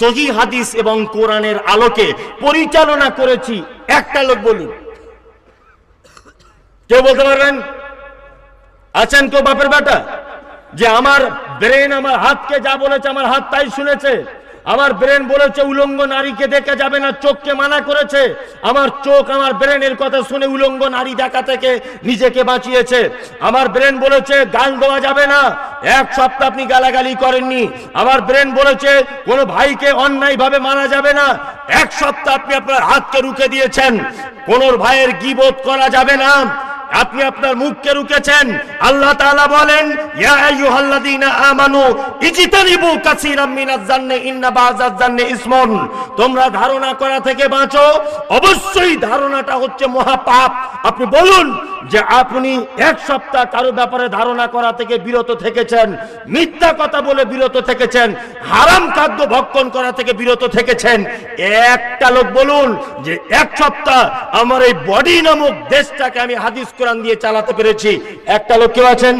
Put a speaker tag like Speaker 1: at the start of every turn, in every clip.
Speaker 1: সহি হাদিস এবং কোরআনের আলোকে পরিচালনা করেছি, একটা লোক বলুন। কেউ বলতে পারবেন? আছেন কেউ বাপের বেটা? যে আমার ব্রেন আমার হাতকে যা বলেছে, আমার হাত তাই শুনেছে। আমার ব্রেন বলেছে, উলঙ্গ নারীকে দেখে যাবে না, চোখকে মানা করেছে। আমার চোখ আমার ব্রেনের কথা শুনে উলঙ্গ নারী দেখা থেকে নিজেকে বাঁচিয়েছে। আমার ব্রেন বলেছে, গান দেওয়া যাবে না, এক সপ্তাহ আপনি গালাগালি করেননি। আমার ব্রেন বলেছে, কোনো ভাইকে অন্যায়ভাবে মানা যাবে না, এক সপ্তাহ আপনি আপনার হাতকে রুখে দিয়েছেন। কোন ভাইয়ের গিবোধ করা যাবে না। আপনি আপনার মুখকে রুকেছেন আল্লাহ তাআলা বলেন, ইয়া আইয়ুহাল্লাযীনা আমানু ইজতানিবু কাসীরাম মিনাজ জান্নি, ইন্না বাযাজ জান্নি ইসমুন। তোমরা ধারণা করা থেকে বাঁচো। অবশ্যই ধারণাটা হচ্ছে মহাপাপ। আপনি বলুন যে আপনি এক সপ্তাহ কারও ব্যাপারে ধারণা করা থেকে বিরত থেকেছেন, মিথ্যা কথা বলে বিরত থেকেছেন, হারাম খাদ্য ভক্ষণ করা থেকে বিরত থেকেছেন, একটা লোক বলুন যে এক সপ্তাহ আমার এই বডি নামক দেশটাকে আমি হাদিস কোরআন দিয়ে চালাতে পেরেছি। একটা লোক কেউ আছেন?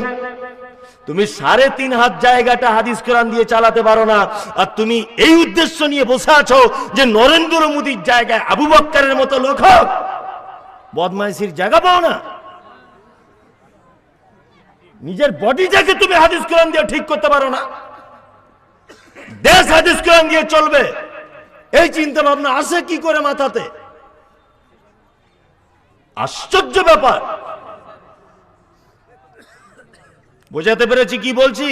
Speaker 1: তুমি সাড়ে তিন হাত জায়গাটা হাদিস কোরআন দিয়ে চালাতে পারো না, আর তুমি এই উদ্দেশ্য নিয়ে বসে আছো যে নরেন্দ্র মোদীর জায়গায় আবু বক্কারের মতো লোক হোক। বদমাইশির জায়গা পাও না। নিজের বডি বডিটাকে তুমি হাদিস কোরআন দিয়ে ঠিক করতে পারো না, দেশ হাদিস কোরআন দিয়ে চলবে, এই চিন্তা ভাবনা আসে কি করে মাথাতে? আশ্চর্য ব্যাপার। বোঝাতে পেরেছি কি বলছি?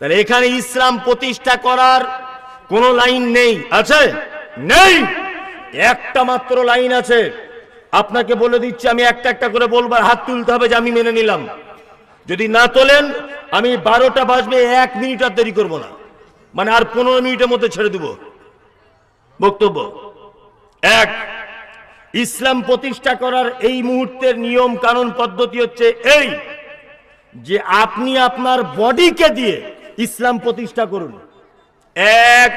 Speaker 1: তাহলে এখানে ইসলাম প্রতিষ্ঠা করার কোন লাইন নেই। আছে? নেই! একটা মাত্র লাইন আছে। আপনাকে বলে দিচ্ছি, আমি একটা একটা করে বলব আর হাত তুলতে হবে যে আমি মেনে নিলাম। যদি না তোলেন, আমি বারোটা বাজবে, এক মিনিট আর দেরি করব না। মানে আর পনেরো মিনিটের মধ্যে ছেড়ে দেব। বক্তব্য। এক, ইসলাম প্রতিষ্ঠা করার এই মুহূর্তের নিয়ম কানুন পদ্ধতি হচ্ছে এই, যে আপনি আপনার বডিকে দিয়ে ইসলাম প্রতিষ্ঠা করুন। এক,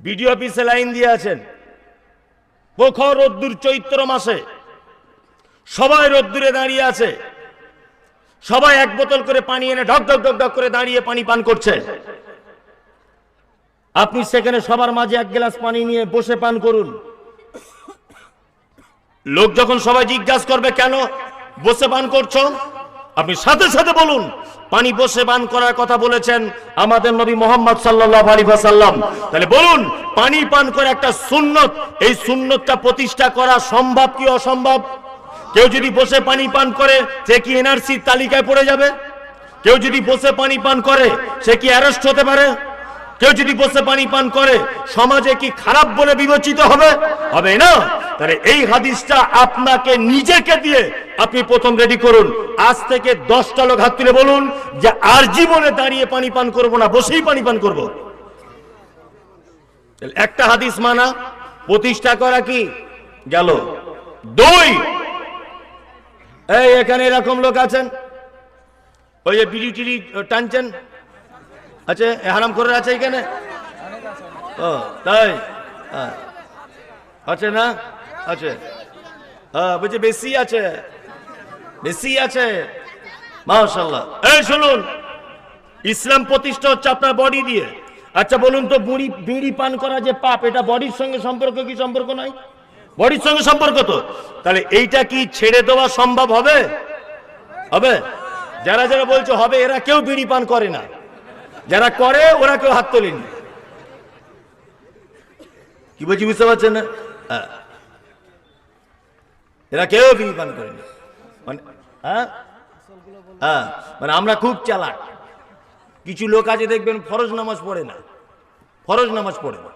Speaker 1: বিডিও অফিসে লাইন দিয়ে আছেন। প্রখর রোদ্দুর চৈত্র মাসে সবাই রোদ্দুরে দাঁড়িয়ে আছে। সবাই এক বোতল করে পানি এনে ঢক ঢক ঢক ঢক করে দাঁড়িয়ে পানি পান করছে। আপনি সেখানে সবার মাঝে এক গ্লাস পানি নিয়ে বসে পান করুন। লোক যখন সবাই জিজ্ঞাসা করবে, কেন বসে পান করছ? আপনি সাথে সাথে বলুন, পানি বসে পান করার কথা বলেছেন আমাদের নবী মোহাম্মদ সাল্লাল্লাহু আলাইহি ওয়াসাল্লাম। তাহলে বলুন, পানি পান করে একটা সুন্নত, এই সুন্নতটা প্রতিষ্ঠা করা সম্ভব কি অসম্ভব? কেউ যদি বসে পানি পান করে, সে কি এনআরসির তালিকায় পড়ে যাবে? কেউ যদি বসে পানি পান করে, সে কি অ্যারেস্ট হতে পারে? কেউ যদি বসে পানি পান করে, সমাজে কি খারাপ বলে বিবেচিত হবে? হবে না। তাহলে এই হাদিসটা আপনাকে নিজেকে দিয়ে আপনি প্রথম রেডি করুন। আজ থেকে দশটা লোক হাত তুলে বলুন যে, আর জীবনে দাঁড়িয়ে পানি পান করব না, বসেই পানি পান করব। একটা হাদিস মানা, প্রতিষ্ঠা করা কি? গেল। দুই এই, এখানে এরকম লোক আছেন? ওই যে বিড়ি টিড়ি টানছেন? আচ্ছা হারাম করে আছে এখানে? ও, তাই? হ্যাঁ। আছে না? আছে। হ্যাঁ বলছে বেশি আছে। বেশি আছে। মাশাল্লাহ এই, শুনুন। ইসলাম প্রতিষ্ঠা হচ্ছে আপনার বডি দিয়ে। আচ্ছা বলুন তো, বুড়ি, বিড়ি পান করা যে পাপ, এটা বডির সঙ্গে সম্পর্ক কি সম্পর্ক নাই বডির সঙ্গে সম্পর্ক তো। তাহলে এইটা কি ছেড়ে দেওয়া সম্ভব হবে? হবে? যারা যারা বলছে হবে, এরা কেউ বিড়ি পান করে না। যারা করে, ওরা কেউ হাত তোলেনি। কি বলছি, বুঝতে পারছেন না? হ্যাঁ। এরা কেউ বিড়ি পান করেনি মানে হ্যাঁ? হ্যাঁ মানে আমরা খুব চালাক। কিছু লোক আছে দেখবেন ফরজ নামাজ পড়ে না। ফরজ নামাজ পড়ে না।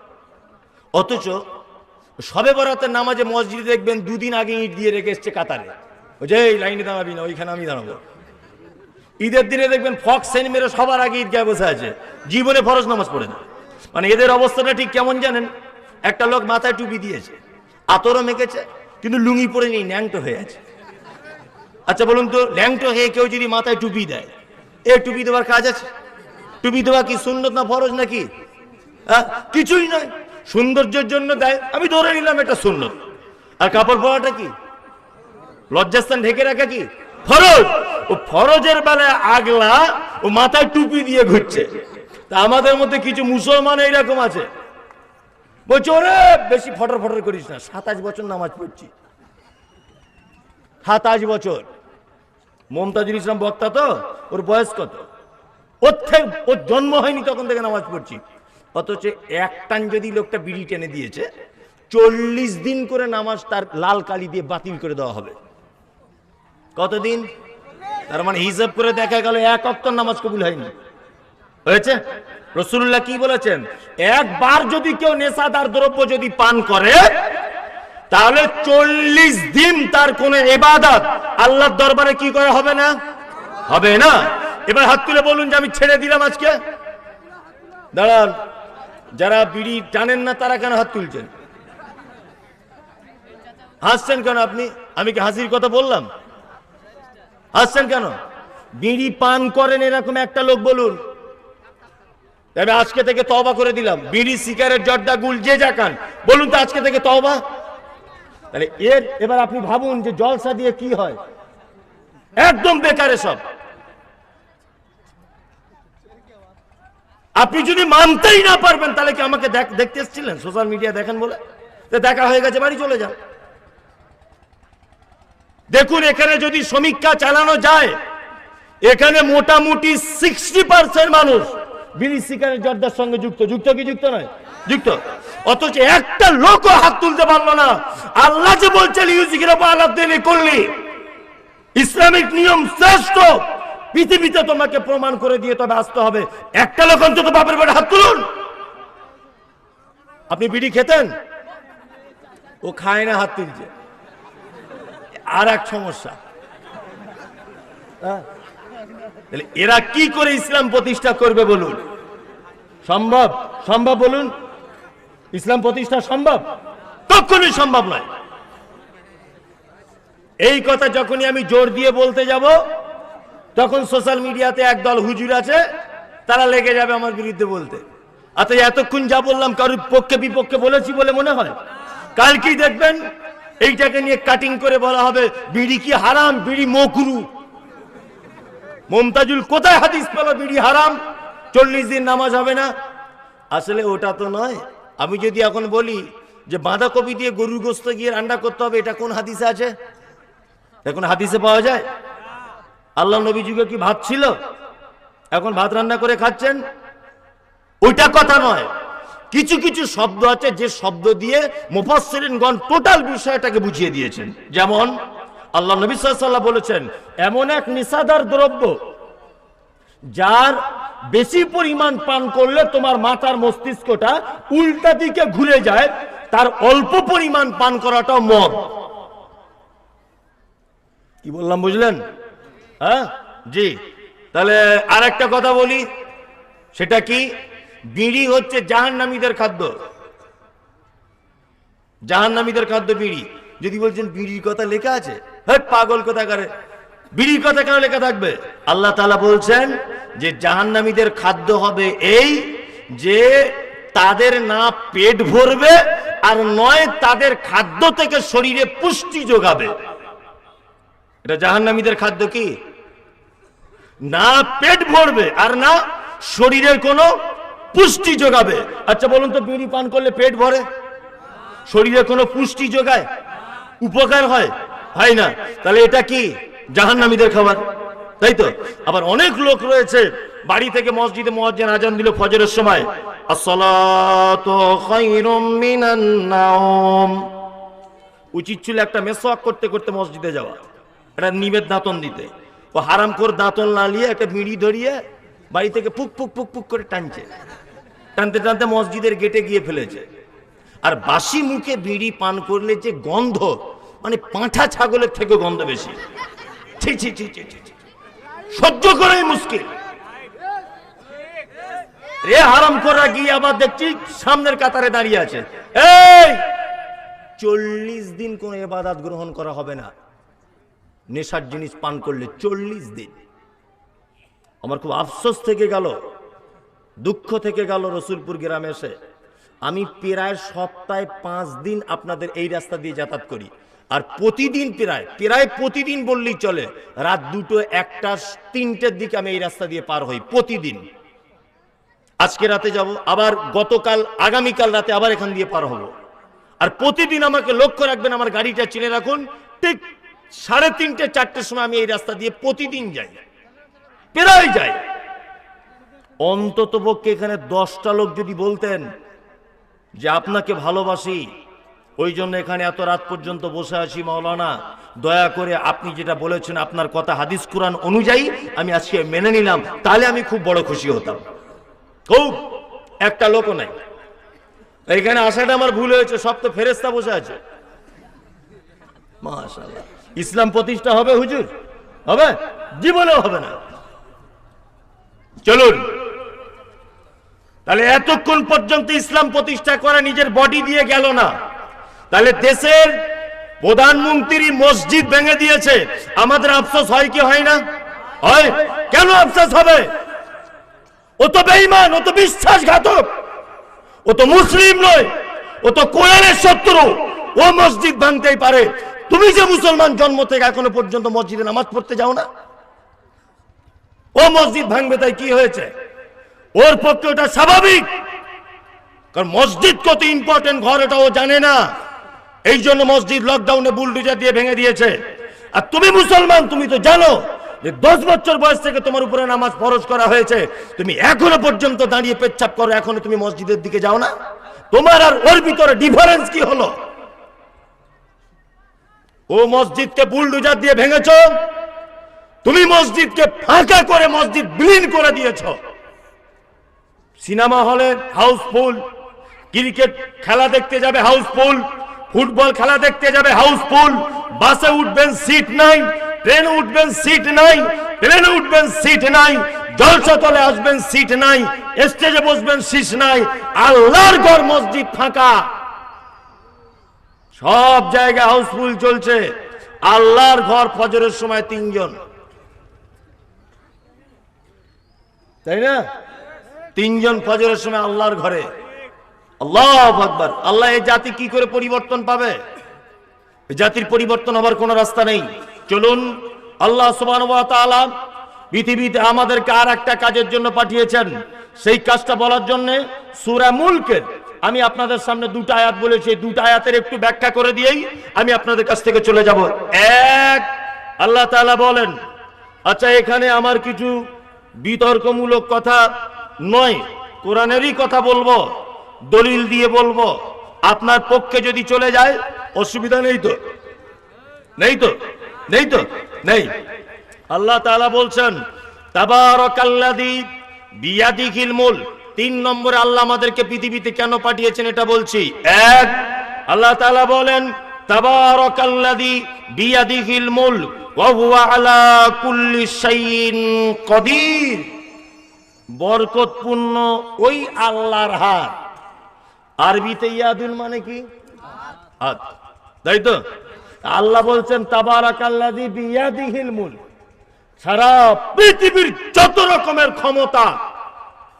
Speaker 1: অথচ সবে বরাতের নামাজে মসজিদে দেখবেন দুদিন আগে ইট দিয়ে রেখে এসছে কাতারে। যে, এই লাইনে দাঁড়াবি না, ওইখানে আমি দাঁড়াবো। ঈদের দিনে দেখবেন ফক সেন মেরে সবার আগে ঈদগায় বসে আছে। জীবনে ফরজ নামাজ পড়ে না। মানে এদের অবস্থাটা ঠিক কেমন জানেন? একটা লোক মাথায় টুপি দিয়েছে, আতরও মেখেছে, কিন্তু লুঙ্গি পরে নেই, ন্যাংটো হয়ে আছে। আচ্ছা বলুন তো ল্যাংটো হয়ে কেউ যদি মাথায় টুপি দেয়, এ টুপি দেওয়ার কাজ আছে? টুপি দেওয়া কি সুন্নত না ফরজ নাকি? হ্যাঁ কিছুই নয়। সৌন্দর্যের জন্য দেয়। আমি ধরে নিলাম এটা সুন্নত। আর কাপড় পরাটা কি? লজ্জাস্থান ঢেকে রাখা কি? ফরজ! ও ফরজের বেলায় আগলা ও মাথায় টুপি দিয়ে ঘুরছে। তা আমাদের মধ্যে কিছু মুসলমান এইরকম আছে। বলছে, ওরে, বেশি ফটর ফটর করিস না। সাতাশ বছর নামাজ পড়ছি। সাতাশ বছর। মমতাজুল ইসলাম বক্তা তো? ওর বয়স কত? ওর থেকে, ওর জন্ম হয়নি তখন থেকে নামাজ পড়ছি। অথচ এক টান যদি লোকটা বিড়ি টেনে দিয়েছে, চল্লিশ দিন করে নামাজ তার লাল কালি দিয়ে বাতিল করে দেওয়া হবে। কতদিন? তার মানে হিসাব করে দেখা গেল এক অক্তর নামাজ কবুল হয়নি। হয়েছে? রসুল্লাহ কি বলেছেন? একবার যদি কেউ নেশাদার দ্রব্য যদি পান করে, তাহলে চল্লিশ দিন তার কোন এবাদত আল্লাহর দরবারে কি করে হবে না? হবে না। এবার হাত তুলে বলুন যে আমি ছেড়ে দিলাম আজকে। দাঁড়ান। যারা বিড়ি টানেন না, তারা কেন হাত তুলছেন? হাসছেন কেন আপনি? আমি কি হাসির কথা বললাম? হাসছেন কেন? বিড়ি পান করেন এরকম একটা লোক বলুন। আমি আজকে থেকে তবা করে দিলাম। বিড়ি, সিগারেট, জর্দা, গুল, যে যাকান বলুন তো আজকে থেকে তবা তাহলে এর এবার আপনি ভাবুন যে জলসা দিয়ে কি হয়? একদম বেকারে সব আপনি যদি মানতেই না পারবেন, তাহলে কি আমাকে দেখ- দেখতে এসেছিলেন? সোশ্যাল মিডিয়া দেখেন বলে? দেখা হয়ে গেছে, বাড়ি চলে যান। দেখুন, এখানে যদি সমীক্ষা চালানো যায়, এখানে মোটামুটি সিক্সটি পার্সেন্ট মানুষ বিড়ি সিগারেট জর্দার সঙ্গে যুক্ত। যুক্ত কি যুক্ত নয়? যুক্ত। অথচ একটা লোকও হাত তুলতে পারল না। আল্লাহ যে বলছেন, ইউজিকের আল্লাহ দিলে করলি। ইসলামিক নিয়ম শ্রেষ্ঠ। পৃথিবীতে তোমাকে প্রমাণ করে দিয়ে তবে আসতে হবে। একটা লোক অন্তত বাপের বাড়ি হাত তুলুন। আপনি বিড়ি খেতেন? ও খায় না হাত তুলছে। আর এক সমস্যা। হ্যাঁ? এরা কি করে ইসলাম প্রতিষ্ঠা করবে বলুন? সম্ভব? সম্ভব বলুন? ইসলাম প্রতিষ্ঠা সম্ভব? কখনই সম্ভব নয়। এই কথা যখনই আমি জোর দিয়ে বলতে যাব তখন সোশ্যাল মিডিয়াতে একদল হুজুর আছে, তারা লেগে যাবে আমার বিরুদ্ধে বলতে। আচ্ছা এতক্ষণ যা বললাম কারোর পক্ষে বিপক্ষে বলেছি বলে মনে হয়? কালকেই দেখবেন, এইটাকে নিয়ে কাটিং করে বলা হবে, বিড়ি কি হারাম, বিড়ি মকুরু। মমতাজুল কোথায় হাদিস পেল বিড়ি হারাম? চল্লিশ দিন নামাজ হবে না। আসলে ওটা তো নয়। আমি যদি এখন বলি যে বাঁধাকপি দিয়ে গরুর গোস্ত গিয়ে রান্না করতে হবে, এটা কোন হাদিসে আছে? এখন হাদিসে পাওয়া যায়? আল্লাহ নবী যুগে কি ভাত ছিল? এখন ভাত রান্না করে খাচ্ছেন? ওইটা কথা নয়। কিছু কিছু শব্দ আছে যে শব্দ দিয়ে মুফাসসিরিনগণ টোটাল বিষয়টাকে বুঝিয়ে দিয়েছেন। যেমন, আল্লাহ নবী সাল্লাল্লাহু বলেছেন, এমন এক নিসাদার দ্রব্য যার বেশি পরিমাণ পান করলে তোমার মাথার মস্তিষ্কটা উল্টা দিকে ঘুরে যায়, তার অল্প পরিমাণ পান করাটাও মদ। কি বললাম, বুঝলেন? হ্যাঁ? জি। তাহলে আর একটা কথা বলি। সেটা কি? বিড়ি হচ্ছে জাহান্নামীদের খাদ্য। জাহান্নামীদের খাদ্য বিড়ি। যদি বলছেন বিড়ির কথা লেখা আছে হ্যাঁ পাগল কথা করে বিড়ির কথা কেন লেখা থাকবে? আল্লাহ তাআলা বলছেন যে জাহান্নামীদের খাদ্য হবে এই যে তাদের না পেট ভরবে আর নয় তাদের খাদ্য থেকে শরীরে পুষ্টি যোগাবে। এটা জাহান্নামীদের খাদ্য কি? না পেট ভরবে আর না শরীরের কোনো পুষ্টি যোগাবে। আচ্ছা বলুন তো, বিড়ি পান করলে পেট ভরে? শরীরে কোনো পুষ্টি যোগায়? উপকার হয়? হয় না। তাহলে এটা কি? জাহান্নামীদের খাবার। তাই তো? আবার অনেক লোক রয়েছে, বাড়ি থেকে মসজিদে মসজিদ আজান দিল ফজরের সময়। উচিত ছিল একটা মেসওয়াক করতে করতে মসজিদে যাওয়া। একটা নিবেদ দাঁতন দিতে। ও হারাম করে দাঁতন নিয়ে একটা বিড়ি ধরিয়ে বাড়ি থেকে পুক পুক পুক পুক করে টানছে। টানতে টানতে মসজিদের গেটে গিয়ে ফেলেছে। আর বাসি মুখে বিড়ি পান করলে যে গন্ধ মানে পাঁঠা ছাগলের থেকে গন্ধ বেশি। সহ্য করাই মুশকিল। রে হারাম করা গিয়ে আবার দেখছি সামনের কাতারে দাঁড়িয়ে আছে। এই, চল্লিশ দিন কোন এবাদাত গ্রহণ করা হবে না। নেশার জিনিস পান করলে চল্লিশ দিন। আমার খুব আফসোস থেকে গেল, দুঃখ থেকে গেল রসুলপুর গ্রামে এসে। আমি প্রায় সপ্তাহে পাঁচ দিন আপনাদের এই রাস্তা দিয়ে যাতায়াত করি। আর প্রতিদিন প্রায় প্রায় প্রতিদিন বললেই চলে, রাত দুটো, একটা, তিনটের দিকে আমি এই রাস্তা দিয়ে পার হই, প্রতিদিন। আজকে রাতে যাব, আবার গতকাল, আগামীকাল রাতে আবার এখান দিয়ে পার হব। আর প্রতিদিন আমাকে লক্ষ্য রাখবেন, আমার গাড়িটা চিনে রাখুন, ঠিক সাড়ে তিনটে, চারটের সময় আমি এই রাস্তা দিয়ে প্রতিদিন যাই। প্রায় যাই। অন্তত পক্ষে এখানে দশটা লোক যদি বলতেন যে আপনাকে ভালোবাসি, ওই জন্য এখানে এত রাত পর্যন্ত বসে আছি মাওলানা, দয়া করে আপনি যেটা বলেছেন, আপনার কথা হাদিস কোরআন অনুযায়ী আমি আজকে মেনে নিলাম, তাহলে আমি খুব বড় খুশি হতাম। খুব। একটা লোকও নাই। এখানে আসাটা আমার ভুল হয়েছে, সব তো ফেরেস্তা বসে আছে। মাশাআল্লাহ। ইসলাম প্রতিষ্ঠা হবে হুজুর? হবে? জীবনেও হবে না। চলুন। তাহলে এতক্ষণ পর্যন্ত ইসলাম প্রতিষ্ঠা করে নিজের বডি দিয়ে গেল না। তাহলে দেশের প্রধানমন্ত্রী মসজিদ ভেঙে দিয়েছে। আমাদের আফসোস হয় কি হয় না? হয়। কেন আফসোস হবে? ও তো বেঈমান, ও তো বিশ্বাসঘাতক। ও তো মুসলিম নয়। ও তো কোরআনের শত্রু। ও মসজিদ ভাঙতেই পারে। তুমি যে মুসলমান জন্ম থেকে এখনও পর্যন্ত মসজিদে নামাজ পড়তে যাও না? ও মসজিদ ভাঙবে, তাই কি হয়েছে? ওর পক্ষে ওটা স্বাভাবিক। কারণ মসজিদ কত ইম্পর্টেন্ট ঘর, এটা ও জানে না। এই জন্য মসজিদ লকডাউনে বুলডুজার দিয়ে ভেঙে দিয়েছে। আর তুমি মুসলমান, তুমি তো জানো যে দশ বছর বয়স থেকে তোমার উপরে নামাজ ফরজ করা হয়েছে। তুমি এখনও পর্যন্ত দাঁড়িয়ে পেচ্ছাপ করো, এখনও তুমি মসজিদের দিকে যাও না। তোমার আর ওর ভিতরে ডিফারেন্স কি হলো? ও মসজিদকে বুলডুজার দিয়ে ভেঙেছ? তুমি মসজিদকে ফাঁকা করে মসজিদ বিলীন করে দিয়েছ। সিনেমা হলে হাউসফুল, ক্রিকেট খেলা দেখতে যাবে হাউসফুল, ফুটবল খেলা দেখতে যাবে হাউসফুল, বাসে উঠবেন সিট নাই, ট্রেনে উঠবেন সিট নাই, প্লেনে উঠবেন সিট নাই জলসা তলে আসবেন সিট নাই, স্টেজে বসবেন সিট নাই, আল্লাহর ঘর মসজিদ ফাঁকা। সব জায়গায় হাউসফুল চলছে। আল্লাহর ঘর ফজরের সময় তিনজন। তাই না? তিনজন ফজরের সময় আল্লাহর ঘরে। আল্লাহ আকবার। আল্লাহ এই জাতি কি করে পরিবর্তন পাবে? জাতির পরিবর্তন হবার কোনো রাস্তা নেই। চলুন, আল্লাহ পৃথিবীতে আমাদেরকে আর একটা কাজের জন্য পাঠিয়েছেন। সেই কাজটা বলার জন্য সূরা মুলকের আমি আপনাদের সামনে দুটো আয়াত বলেছি দুটো আয়াতের একটু ব্যাখ্যা করে দিয়েই আমি আপনাদের কাছ থেকে চলে যাব। এক, আল্লাহ তাআলা বলেন আচ্ছা এখানে আমার কিছু বিতর্কমূলক কথা নয়, কোরআনেরই কথা বলব, দলিল দিয়ে বলব, আপনার পক্ষে যদি চলে যায়, অসুবিধা নেই তো? নেই তো? নেই তো? নেই। আল্লাহ তাআলা বলছেন, তাবারাকাল্লাযী বিয়াদিহিল মুল তিন নম্বরে আল্লাহ আমাদেরকে পৃথিবীতে কেন পাঠিয়েছেন এটা বলছি? এক, আল্লাহ তাআলা বলেন, তাবারাকাল্লাযী বিয়াদিহিল মুল ওয়া হুয়া আলা কুল্লি শাইইন কদির। বরকতপূর্ণ ওই আল্লাহর হাত। আরবিতে ইয়াদুল মানে কি? হাত। তাই তো? আল্লাহ বলছেন, তাবারাকাল্লাযী বিয়াদিহিল মুলক, সারা পৃথিবীর যত রকমের ক্ষমতা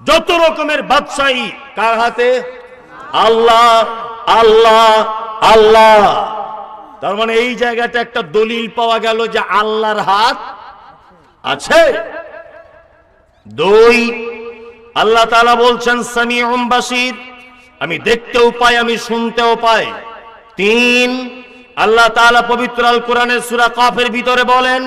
Speaker 1: যত রকমের বাদশাহী, কার হাতে? আল্লাহ আল্লাহ আল্লাহ। তার মানে এই জায়গাটা একটা দলিল পাওয়া গেল যে আল্লাহর হাত আছে। দুই, আল্লাহ তাআলা বলছেন, সামিউম বাসির আমি দেখতেও পাই, আমি শুনতেও পাই। তিন, আল্লাহ তাআলা পবিত্র আল কোরআনের সূরা কাফের ভিতরে বলেন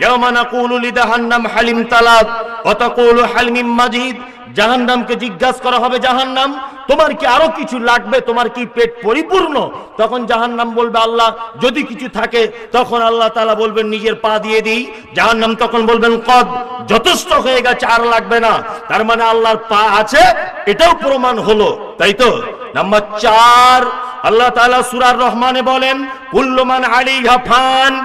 Speaker 1: ইয়াওমা নাকুলু লিজাহান্নাম হালিম তালাক ওয়া তাকুলু হালিম মাজিদ। জাহান্নামকে জিজ্ঞাসা করা হবে, জাহান্নাম, তোমার কি আরও কিছু লাগবে? তোমার কি পেট পরিপূর্ণ? তখন জাহান্নাম বলবে, আল্লাহ, যদি কিছু থাকে, তখন আল্লাহ তাআলা বলবেন, নিজের পা দিয়ে দিই। জাহান্নাম তখন বলবেন, কদ, যথেষ্ট হয়ে গেছে, আর লাগবে না। তার মানে আল্লাহর পা আছে, এটাও প্রমাণ হলো, তাই তো? নাম্বার চার, আল্লাহ তাআলা সূরার রহমানে বলেন কুল্লুমান আলাইহা ফান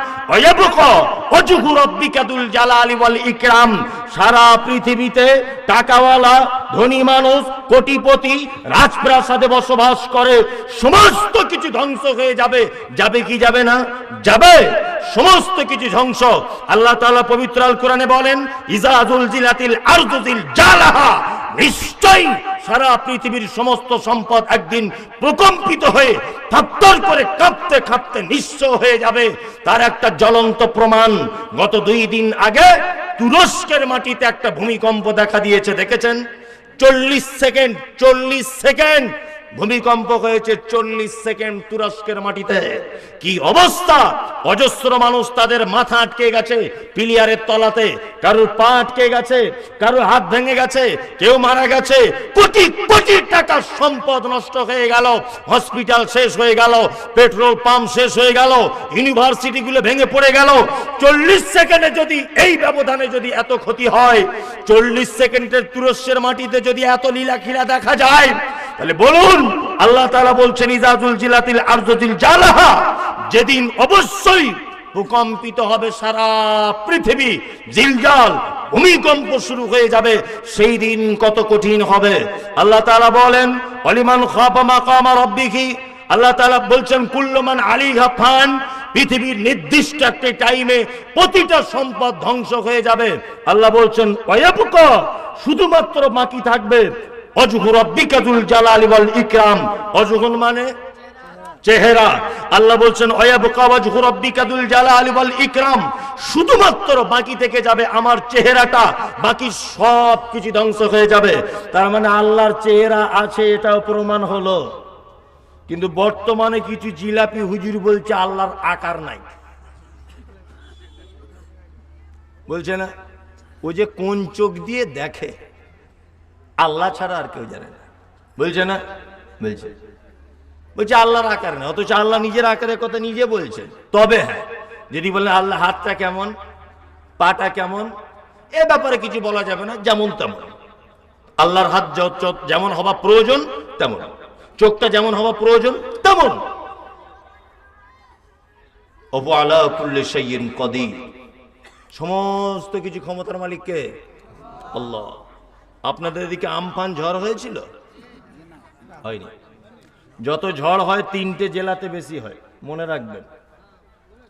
Speaker 1: ইকরাম। সারা পৃথিবীতে টাকাওয়ালা, ধনী মানুষ, কোটিপতি রাজপ্রাসাদে বসবাস করে, সমস্ত কিছু ধ্বংস হয়ে যাবে। যাবে কি যাবে না? যাবে। সমস্ত কিছু ধ্বংস। আল্লাহ পবিত্র আল কোরআনে বলেন ইজাজুল জিলাতিল আরজুজিল জালাহা। নিশ্চয়ই সারা পৃথিবীর সমস্ত সম্পদ একদিন প্রকম্পিত হয়ে থাপ্তর করে কাঁপতে কাঁপতে নিঃস্ব হয়ে যাবে। তার একটা জ্বলন্ত প্রমাণ। গত দুই দিন আগে তুরস্কের মাটিতে একটা ভূমিকম্প দেখা দিয়েছে, দেখেছেন? চল্লিশ সেকেন্ড চল্লিশ সেকেন্ড ভূমিকম্প হয়েছে চল্লিশ সেকেন্ড তুরস্কের মাটিতে। কি অবস্থা? অজস্র মানুষ তাদের মাথা আটকে গেছে পিলিয়ারের তলাতে। কারোর পা আটকে গেছে, কারোর হাত ভেঙে গেছে, কেউ মারা গেছে। কোটি কোটি টাকার সম্পদ নষ্ট হয়ে গেল, হসপিটাল শেষ হয়ে গেল, পেট্রোল পাম্প শেষ হয়ে গেল, ইউনিভার্সিটিগুলো ভেঙে পড়ে গেল। চল্লিশ সেকেন্ডে যদি এই ব্যবধানে যদি এত ক্ষতি হয়, চল্লিশ সেকেন্ডের তুরস্কের মাটিতে যদি এত লীলাখিলা দেখা যায় তাহলে বলুন, আল্লাহ তালা বলছেন ইজাজুল জিলাতিল আরজুল জালাহা যেদিন অবশ্যই ভূকম্পিত হবে সারা পৃথিবী, জিলজাল, ভূমিকম্প শুরু হয়ে যাবে, সেই দিন কত কঠিন হবে। আল্লাহ তালা বলেন, অলিমান খাফা মাকামা রাব্বিহি আল্লাহ তালা বলছেন কুল্লমান আলিহা ফান পৃথিবীর নির্দিষ্ট একটা টাইমে প্রতিটা সম্পদ ধ্বংস হয়ে যাবে। আল্লাহ বলছেন শুধুমাত্র বাকি থাকবে। অজহুর রব্বিকাতুল জালালি ওয়াল ইকরাম। অজহুর মানে চেহারা। আল্লাহ বলছেন ইকরাম। শুধুমাত্র বাকি থেকে যাবে আমার চেহারাটা, বাকি সব কিছু ধ্বংস হয়ে যাবে। তার মানে আল্লাহর চেহারা আছে, এটাও প্রমাণ হলো। কিন্তু বর্তমানে কিছু জিলাপি হুজুর বলছে, আল্লাহর আকার নাই। বলছে না? ও যে কোন চোখ দিয়ে দেখে। আল্লাহ ছাড়া আর কেউ জানে না। বলছে না? বলছে। বলছে, আল্লাহর আকার না। অথচ আল্লাহ নিজের আকারের কথা নিজে বলছে তবে হ্যাঁ যদি বলেন আল্লাহ হাতটা কেমন, পাটা কেমন, এ ব্যাপারে কিছু বলা যাবে না, যেমন তেমন। আল্লাহর হাত যেমন হওয়া প্রয়োজন, তেমন। চোখটা যেমন হওয়া প্রয়োজন, তেমন। অপু আলা কুল্লি শাইইন কদির। সমস্ত কিছু ক্ষমতার মালিককে আল্লাহ। আপনাদের এদিকে আমফান ঝড় হয়েছিল? হয়নি। যত ঝড় হয়, তিনটে জেলাতে বেশি হয়। মনে রাখবেন।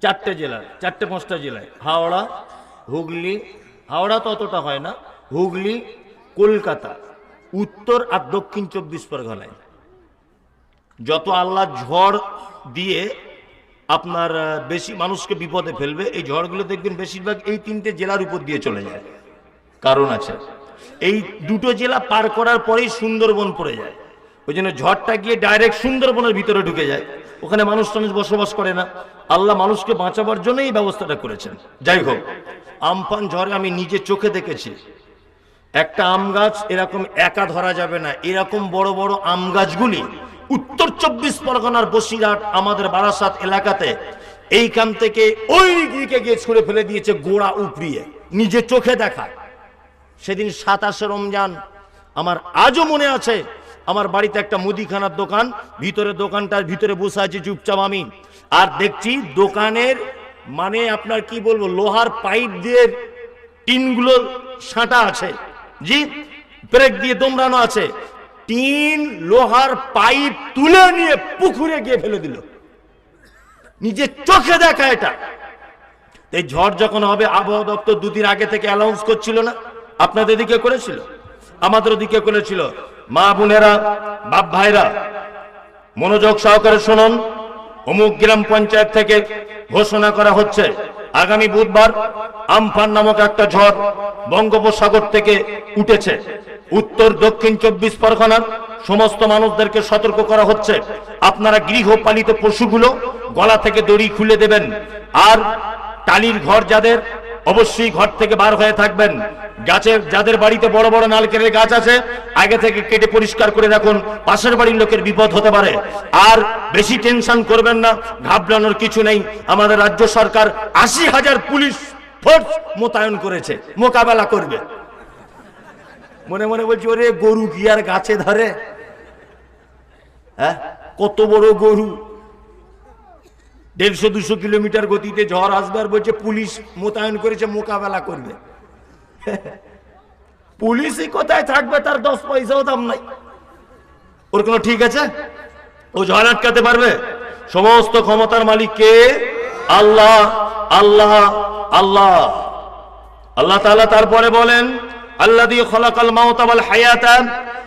Speaker 1: চারটে জেলা, চারটে পাঁচটা জেলায়। হাওড়া, হুগলি, হাওড়া তো অতটা হয় না। হুগলি, কলকাতা, উত্তর আর দক্ষিণ চব্বিশ পরগনায়। যত আল্লাহ ঝড় দিয়ে আপনার বেশি মানুষকে বিপদে ফেলবে, এই ঝড়গুলো দেখবেন বেশিরভাগ এই তিনটে জেলার উপর দিয়ে চলে যায়। কারণ আছে। এই দুটো জেলা পার করার পরেই সুন্দরবন পড়ে যায়। ওই জন্য ঝড়টা গিয়ে ডাইরেক্ট সুন্দরবনের ভিতরে ঢুকে যায়। ওখানে মানুষ টানুষ বসবাস করে না। আল্লাহ মানুষকে বাঁচাবার জন্য এই ব্যবস্থাটা করেছেন। যাই হোক আমফান ঝড়ে আমি নিজে চোখে দেখেছি। একটা আম গাছ এরকম একা ধরা যাবে না। এরকম বড় বড় আম গাছগুলি উত্তর চব্বিশ পরগনার বসিরহাট, আমাদের বারাসাত এলাকাতে এইখান থেকে ওই দিকে গিয়ে ছুঁড়ে ফেলে দিয়েছে গোড়া উপড়িয়ে। নিজে চোখে দেখা। সেদিন সাতাশে রমজান। আমার আজও মনে আছে, আমার বাড়িতে একটা মুদিখানার দোকান ভিতরে দোকানটার ভিতরে বসে আছি চুপচাপ আমি। আর দেখছি দোকানের মানে আপনার কি বলব, লোহার পাইপ দিয়ে টিনগুলো সাঁটা আছে। জি, ব্রেক দিয়ে দোমরানো আছে। টিন, লোহার পাইপ তুলে নিয়ে পুকুরে গিয়ে ফেলে দিল। নিজে চোখে দেখা এটা। এই ঝড় যখন হবে, আবহাওয়া দপ্তর দুদিন আগে থেকে অ্যানাউন্স করছিল না। আপনাদের দিকে করেছিল? আমাদের দিকে করেছিল? মা বোনেরা, বাপ ভাইরা, মনোযোগ সহকারে শুনুন। অমুক গ্রাম পঞ্চায়েত থেকে ঘোষণা করা হচ্ছে, আগামী বুধবার আমফান নামক একটা ঝড় বঙ্গোপসাগর থেকে উঠেছে। উত্তর, দক্ষিণ চব্বিশ পরগনার সমস্ত মানুষদেরকে সতর্ক করা হচ্ছে। আপনারা গৃহপালিত পশুগুলো গলা থেকে দড়ি খুলে দেবেন। আর টালির ঘর যাদের অবশ্যই ঘর থেকে বার হয়ে থাকবেন। গাছের, যাদের বাড়িতে বড় বড় নারকেলের গাছ আছে, আগে থেকে কেটে পরিষ্কার করে রাখুন। পাশের বাড়ির লোকের বিপদ হতে পারে। আর বেশি টেনশন করবেন না, ঘাবড়ানোর কিছু নেই। আমাদের রাজ্য সরকার আশি হাজার পুলিশ ফোর্স মোতায়েন করেছে। মোকাবেলা করবে। মনে মনে বলছি, ওরে গরু কি আর গাছে ধরে? হ্যাঁ? কত বড় গরু? দেড়শো দুশো কিলোমিটার গতিতে ঝড় আসবে আর বলছে, পুলিশ মোতায়েন করেছে, মোকাবেলা করবে। পুলিশই কোথায় থাকবে তার দশ পয়সাও দাম নাই। ওর কোনো ঠিক আছে? ও ঝড় আটকাতে পারবে? সমস্ত ক্ষমতার মালিক কে? আল্লাহ আল্লাহ আল্লাহ। আল্লাহ তাআলা তারপরে বলেন আল্লাহ দিয়ে খলাকাল আওয়াল হায়াতা,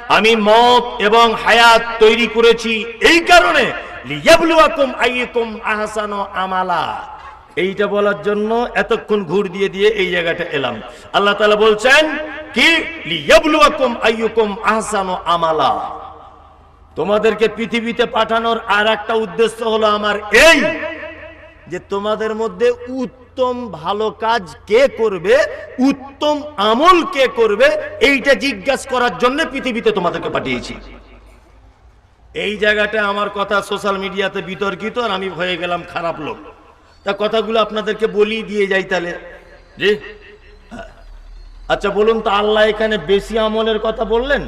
Speaker 1: আমি মত এবং হায়াত তৈরি করেছি এই কারণে লিয়াবলুয়াকুম আইয়ুকুম আহসানু আমালা। এইটা বলার জন্য এতক্ষণ ঘুর দিয়ে দিয়ে এই জায়গাটা এলাম। আল্লাহ তাআলা বলছেন, কি? লিয়াবলুয়াকুম আইয়ুকুম আহসানু আমালা। তোমাদেরকে পৃথিবীতে পাঠানোর আর একটা উদ্দেশ্য হলো আমার এই, যে তোমাদের মধ্যে উত্তম ভালো কাজ কে করবে, উত্তম আমল কে করবে, এইটা জিজ্ঞাসা করার জন্য পৃথিবীতে তোমাদেরকে পাঠিয়েছি। এই জায়গাটা আমার কথা সোশ্যাল মিডিয়াতে বিতর্কিত আর আমি হয়ে গেলাম খারাপ লোক। তা কথাগুলো আপনাদেরকে বলি দিয়ে যাই তাহলে। জি। আচ্ছা বলুন তো আল্লাহ এখানে বেশি আমলের কথা বললেন?